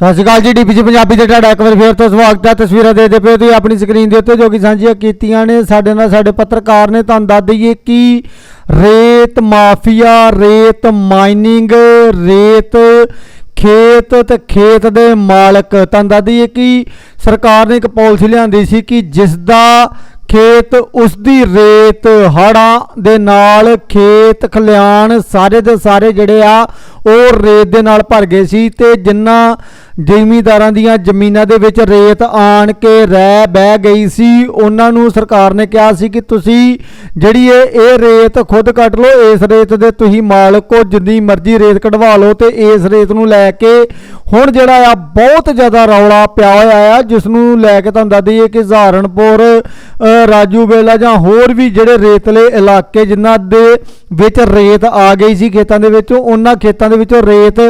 ਸਤਿ ਸ਼੍ਰੀ ਅਕਾਲ ਜੀ ਡੀਪੀਜੀ ਪੰਜਾਬੀ ਦੇ ਤੁਹਾਡਾ ਇੱਕ ਵਾਰ ਫੇਰ ਤੋਂ ਸਵਾਗਤ ਹੈ। ਤਸਵੀਰਾਂ ਦੇਖਦੇ ਪਏ ਤੁਸੀਂ ਆਪਣੀ ਸਕਰੀਨ ਦੇ ਉੱਤੇ ਜੋ ਕਿ ਸਾਂਝੀਆਂ ਕੀਤੀਆਂ ਨੇ। ਸਾਡੇ ਨਾਲ ਸਾਡੇ ਪੱਤਰਕਾਰ ਨੇ ਤੁਹਾਨੂੰ ਦੱਸ ਦਈਏ ਕਿ ਰੇਤ ਮਾਫੀਆ, ਰੇਤ ਮਾਈਨਿੰਗ, ਰੇਤ ਖੇਤ ਤੇ ਖੇਤ ਦੇ ਮਾਲਕ। ਤੁਹਾਨੂੰ ਦੱਸ ਦਈਏ ਕਿ ਸਰਕਾਰ ਨੇ ਇੱਕ ਪਾਲਿਸੀ ਲਿਆਂਦੀ ਸੀ ਕਿ ਜਿਸ ਦਾ ਖੇਤ ਉਸ ਦੀ ਰੇਤ ਹੜਾਂ ਦੇ ਨਾਲ ਖੇਤ ਖਲਿਆਣ ਸਾਰੇ ਦੇ ਸਾਰੇ ਜਿਹੜੇ ਆ ਉਹ ਰੇਤ ਦੇ ਨਾਲ ਭਰ ਗਏ ਸੀ ਤੇ ਜਿਨ੍ਹਾਂ ਜ਼ਿਮੀਂਦਾਰਾਂ ਦੀਆਂ ਜ਼ਮੀਨਾਂ ਦੇ ਵਿੱਚ ਰੇਤ ਆਣ ਕੇ ਰਹਿ ਬਹਿ ਗਈ ਸੀ, ਉਹਨਾਂ ਨੂੰ ਸਰਕਾਰ ਨੇ ਕਿਹਾ ਸੀ ਕਿ ਤੁਸੀਂ ਜਿਹੜੀ ਇਹ ਇਹ ਰੇਤ ਖੁਦ ਕੱਢ ਲਓ, ਇਸ ਰੇਤ ਦੇ ਤੁਸੀਂ ਮਾਲਕ ਹੋ, ਜਿੰਨੀ ਮਰਜ਼ੀ ਰੇਤ ਕਢਵਾ ਲਓ ਤੇ ਇਸ ਰੇਤ ਨੂੰ ਲੈ ਕੇ ਹੁਣ ਜਿਹੜਾ ਆ ਬਹੁਤ ਜ਼ਿਆਦਾ ਰੌਲਾ ਪਿਆ ਹੋਇਆ ਆ, ਜਿਸ ਨੂੰ ਲੈ ਕੇ ਤੁਹਾਨੂੰ ਦੱਸ ਦਈਏ ਕਿ ਸਹਾਰਨਪੁਰ ਰਾਜੂ ਵੇਲਾ ਜਾਂ ਹੋਰ ਵੀ ਜਿਹੜੇ ਰੇਤਲੇ ਇਲਾਕੇ ਜਿਨ੍ਹਾਂ ਦੇ ਵਿੱਚ ਰੇਤ ਆ ਗਈ ਸੀ ਖੇਤਾਂ ਦੇ ਵਿੱਚ, ਉਹਨਾਂ ਖੇਤਾਂ ਦੇ ਵਿੱਚੋਂ ਰੇਤ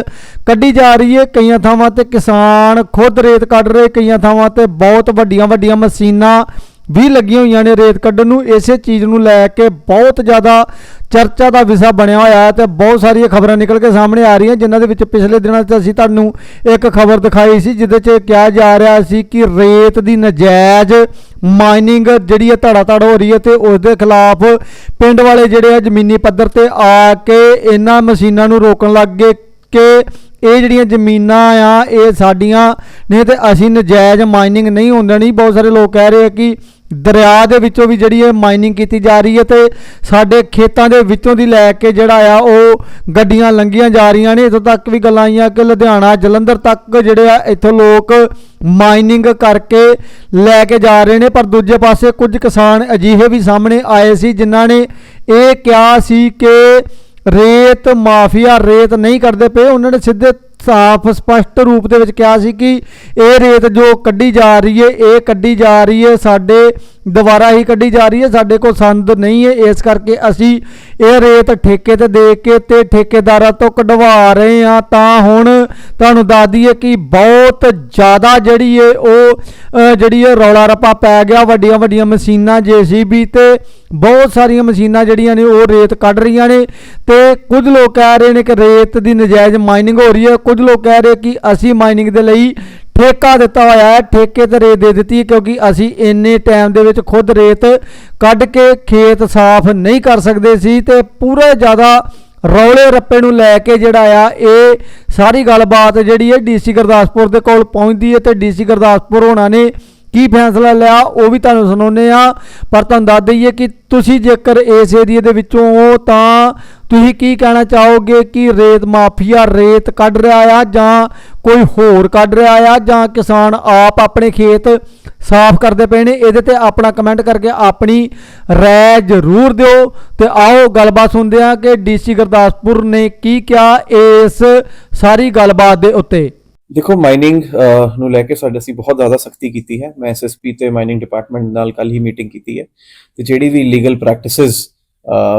ਕੱਢੀ ਜਾ ਰਹੀ ਹੈ। ਕਈਆਂ ਥਾਵਾਂ ਤੇ ਕਿਸਾਨ ਖੁਦ ਰੇਤ ਕੱਢ ਰਹੇ, ਕਈਆਂ ਥਾਵਾਂ ਤੇ ਬਹੁਤ ਵੱਡੀਆਂ ਵੱਡੀਆਂ ਮਸ਼ੀਨਾਂ ਵੀ ਲੱਗੀਆਂ ਹੋਈਆਂ ਨੇ ਰੇਤ ਕੱਢਣ ਨੂੰ। ਇਸੇ ਚੀਜ਼ ਨੂੰ ਲੈ ਕੇ ਬਹੁਤ ਜ਼ਿਆਦਾ ਚਰਚਾ ਦਾ ਵਿਸ਼ਾ ਬਣਿਆ ਹੋਇਆ ਹੈ ਤੇ ਬਹੁਤ ਸਾਰੀਆਂ ਖਬਰਾਂ ਨਿਕਲ ਕੇ ਸਾਹਮਣੇ ਆ ਰਹੀਆਂ, ਜਿਨ੍ਹਾਂ ਦੇ ਵਿੱਚ ਪਿਛਲੇ ਦਿਨਾਂ 'ਚ ਅਸੀਂ ਤੁਹਾਨੂੰ ਇੱਕ ਖਬਰ ਦਿਖਾਈ ਸੀ, ਜਿਹਦੇ 'ਚ ਕਿਹਾ ਜਾ ਰਿਹਾ ਸੀ ਕਿ ਰੇਤ ਦੀ ਨਜਾਇਜ਼ ਮਾਈਨਿੰਗ ਜਿਹੜੀ ਹੈ ਧੜਾ ਧੜ ਹੋ ਰਹੀ ਹੈ ਤੇ ਉਸ ਦੇ ਖਿਲਾਫ ਪਿੰਡ ਵਾਲੇ ਜਿਹੜੇ ਆ ਜ਼ਮੀਨੀ ਪੱਧਰ ਤੇ ਆ ਕੇ ਇਹਨਾਂ ਮਸ਼ੀਨਾਂ ਨੂੰ ਰੋਕਣ ਲੱਗ ਗਏ ਕਿ ਇਹ ਜਿਹੜੀਆਂ ਜ਼ਮੀਨਾਂ ਆ, ਇਹ ਸਾਡੀਆਂ ਨੇ ਤੇ ਅਸੀਂ ਨਜਾਇਜ਼ ਮਾਈਨਿੰਗ ਨਹੀਂ ਹੋਣ ਦੇਣੀ। ਬਹੁਤ ਸਾਰੇ ਲੋਕ ਕਹਿ ਰਹੇ ਆ ਕਿ ਦਰਿਆ ਦੇ ਵਿੱਚੋਂ ਵੀ ਜਿਹੜੀ ਇਹ ਮਾਈਨਿੰਗ ਕੀਤੀ ਜਾ ਰਹੀ ਹੈ ਤੇ ਸਾਡੇ ਖੇਤਾਂ ਦੇ ਵਿੱਚੋਂ ਦੀ ਲੈ ਕੇ ਜਿਹੜਾ ਆ ਉਹ ਗੱਡੀਆਂ ਲੰਘੀਆਂ ਜਾ ਰਹੀਆਂ ਨੇ। ਇੱਥੋਂ ਤੱਕ ਵੀ ਗੱਲਾਂ ਆਈਆਂ ਕਿ ਲੁਧਿਆਣਾ, ਜਲੰਧਰ ਤੱਕ ਜਿਹੜੇ ਆ ਇੱਥੋਂ ਲੋਕ ਮਾਈਨਿੰਗ ਕਰਕੇ ਲੈ ਕੇ ਜਾ ਰਹੇ ਨੇ। ਪਰ ਦੂਜੇ ਪਾਸੇ ਕੁਝ ਕਿਸਾਨ ਅਜਿਹੇ ਵੀ ਸਾਹਮਣੇ ਆਏ ਸੀ ਜਿਨ੍ਹਾਂ ਨੇ ਇਹ ਕਿਹਾ ਸੀ ਕਿ ਰੇਤ ਮਾਫੀਆ ਰੇਤ ਨਹੀਂ ਕਰਦੇ ਪਏ। ਉਹਨਾਂ ਨੇ ਸਿੱਧੇ ਸਾਫ਼, ਸਪਸ਼ਟ ਰੂਪ ਦੇ ਵਿੱਚ ਕਿਹਾ ਸੀ ਕਿ ਇਹ ਰੇਤ ਜੋ ਕੱਢੀ ਜਾ ਰਹੀ ਹੈ, ਇਹ ਕੱਢੀ ਜਾ ਰਹੀ ਹੈ ਸਾਡੇ ਦੁਬਾਰਾ ਹੀ ਕੱਢੀ ਜਾ ਰਹੀ ਹੈ। ਸਾਡੇ ਕੋਲ ਸੰਦ ਨਹੀਂ ਹੈ। ਇਸ ਕਰਕੇ ਅਸੀਂ ਇਹ ਰੇਤ ਠੇਕੇ ਤੇ ਦੇ ਕੇ ਤੇ ਠੇਕੇਦਾਰਾਂ ਤੋਂ ਕਢਵਾ ਰਹੇ ਹਾਂ। ਤਾਂ ਹੁਣ ਤੁਹਾਨੂੰ ਦੱਸ ਦਈਏ ਕਿ ਬਹੁਤ ਜ਼ਿਆਦਾ ਜਿਹੜੀ ਹੈ ਉਹ ਜਿਹੜੀ ਹੈ ਰੌਲਾ ਰੱਪਾ ਪੈ ਗਿਆ। ਵੱਡੀਆਂ ਵੱਡੀਆਂ ਮਸ਼ੀਨਾਂ ਜੀਸੀਬੀ ਤੇ ਬਹੁਤ ਸਾਰੀਆਂ ਮਸ਼ੀਨਾਂ ਜਿਹੜੀਆਂ ਨੇ ਉਹ ਰੇਤ ਕੱਢ ਰਹੀਆਂ ਨੇ। ਤੇ ਕੁਝ ਲੋਕ ਕਹਿ ਰਹੇ ਨੇ ਕਿ ਰੇਤ ਦੀ ਨਜਾਇਜ਼ ਮਾਈਨਿੰਗ ਹੋ ਰਹੀ ਹੈ। ਕੁਝ ਲੋਕ ਕਹਿ ਰਹੇ ਕਿ ਅਸੀਂ ਮਾਈਨਿੰਗ ਦੇ ਲਈ ਠੇਕਾ ਦਿੱਤਾ ਹੋਇਆ ਹੈ, ਠੇਕੇ ਤੇ ਰੇਤ ਦੇ ਦਿੱਤੀ ਕਿਉਂਕਿ ਅਸੀਂ ਇੰਨੇ ਟਾਈਮ ਦੇ ਵਿੱਚ ਖੁਦ ਰੇਤ ਕੱਢ ਕੇ ਖੇਤ ਸਾਫ਼ ਨਹੀਂ ਕਰ ਸਕਦੇ ਸੀ ਤੇ ਪੂਰੇ ਜ਼ਿਆਦਾ ਰੌਲੇ ਰੱਪੇ ਨੂੰ ਲੈ ਕੇ ਜਿਹੜਾ ਆ, ਇਹ ਸਾਰੀ ਗੱਲਬਾਤ ਜਿਹੜੀ ਹੈ ਡੀਸੀ ਗੁਰਦਾਸਪੁਰ ਦੇ ਕੋਲ ਪਹੁੰਚਦੀ ਹੈ ਤੇ ਡੀਸੀ ਗੁਰਦਾਸਪੁਰ ਹੋਣਾ ਨੇ ਕੀ ਫੈਸਲਾ ਲਿਆ ਉਹ ਵੀ ਤੁਹਾਨੂੰ ਸੁਣਾਉਂਦੇ ਆ ਪਰ ਤੁਹਾਨੂੰ ਦੱਸ ਦਈਏ ਕਿ ਤੁਸੀਂ ਜੇਕਰ ਇਸ ਏਰੀਏ ਦੇ ਵਿੱਚੋਂ ਹੋ ਤਾਂ ਤੁਸੀਂ ਕੀ ਕਹਿਣਾ ਚਾਹੋਗੇ ਕਿ ਰੇਤ ਮਾਫੀਆ ਰੇਤ ਕੱਢ ਰਿਹਾ ਆ ਜਾਂ ਕੋਈ ਹੋਰ ਕੱਢ ਰਿਹਾ ਆ ਜਾਂ ਕਿਸਾਨ ਆਪ ਆਪਣੇ ਖੇਤ ਸਾਫ਼ ਕਰਦੇ ਪਏ ਨੇ? ਇਹਦੇ ਤੇ ਆਪਣਾ ਕਮੈਂਟ ਕਰਕੇ ਆਪਣੀ ਰਾਏ ਜ਼ਰੂਰ ਦਿਓ। ਤੇ ਆਓ ਗੱਲਬਾਤ ਸੁਣਦੇ ਆ ਕਿ ਡੀਸੀ ਗੁਰਦਾਸਪੁਰ ਨੇ ਕੀ ਕਿਹਾ ਇਸ ਸਾਰੀ ਗੱਲਬਾਤ ਦੇ ਉੱਤੇ। ਦੇਖੋ ਮਾਈਨਿੰਗ ਨੂੰ ਲੈ ਕੇ ਸਾਡੇ ਅਸੀਂ ਬਹੁਤ ਜ਼ਿਆਦਾ ਸਖਤੀ ਕੀਤੀ ਹੈ। ਮੈਂ ਐਸਐਸਪੀ ਤੇ ਮਾਈਨਿੰਗ ਡਿਪਾਰਟਮੈਂਟ ਨਾਲ ਕੱਲ ਹੀ ਮੀਟਿੰਗ ਕੀਤੀ ਹੈ ਤੇ ਜਿਹੜੀ ਵੀ ਲੀਗਲ ਪ੍ਰੈਕਟਿਸਿਸ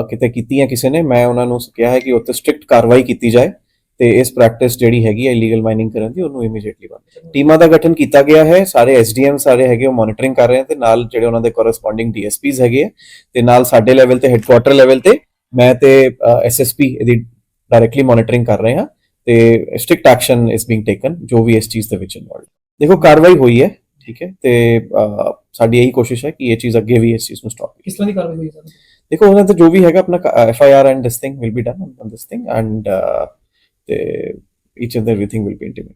ਕਿਤੇ ਕੀਤੀਆਂ ਕਿਸੇ ਨੇ, ਮੈਂ ਉਹਨਾਂ ਨੂੰ ਕਿਹਾ ਹੈ ਕਿ ਉੱਤੇ ਸਟ੍ਰਿਕਟ ਕਾਰਵਾਈ ਕੀਤੀ ਜਾਏ ਤੇ ਇਸ ਪ੍ਰੈਕਟਿਸ ਜਿਹੜੀ ਹੈਗੀ ਹੈ ਇਲੀਗਲ ਮਾਈਨਿੰਗ ਕਰਨ ਦੀ, ਉਹਨੂੰ ਇਮੀਡੀਏਟਲੀ ਬੰਦ ਟੀਮਾਂ ਦਾ ਗਠਨ ਕੀਤਾ ਗਿਆ ਹੈ, ਸਾਰੇ ਐਸਡੀਐਮ ਸਾਰੇ ਹੈਗੇ, ਉਹ ਮੋਨਿਟਰਿੰਗ ਕਰ ਰਹੇ ਹਨ ਤੇ ਨਾਲ ਜਿਹੜੇ ਉਹਨਾਂ ਦੇ ਕੋਰਸਪੋਂਡਿੰਗ ਡੀਐਸਪੀਸ ਹੈਗੇ ਆ ਤੇ ਨਾਲ ਸਾਡੇ ਲੈਵਲ ਤੇ ਹੈੱਡਕੁਆਟਰ ਲੈਵਲ ਤੇ ਮੈਂ ਤੇ ਐਸਐਸਪੀ ਇਹਦੀ ਡਾਇਰੈਕਟਲੀ ਮੋਨਿਟਰਿੰਗ ਕਰ ਰਹੇ ਹਾਂ। ਤੇ strict action is being taken ਜੋ ਵੀ ਇਸ ਚੀਜ਼ ਦੇ ਵਿੱਚ ਇਨਵੋਲਡ ਦੇਖੋ ਕਾਰਵਾਈ ਹੋਈ ਹੈ ਠੀਕ ਹੈ ਤੇ ਸਾਡੀ ਇਹੀ ਕੋਸ਼ਿਸ਼ ਹੈ ਕਿ ਇਹ ਚੀਜ਼ ਅੱਗੇ ਵੀ ਇਸ ਚੀਜ਼ ਨੂੰ ਸਟਾਪ ਕਿਸ ਤਰ੍ਹਾਂ ਦੀ ਕਾਰਵਾਈ ਹੋਈ ਸਰ ਦੇਖੋ ਉਹਨਾਂ ਤੇ ਜੋ ਵੀ ਹੈਗਾ ਆਪਣਾ F I R and this thing will be done on this thing and ਤੇ each and everything will be intimate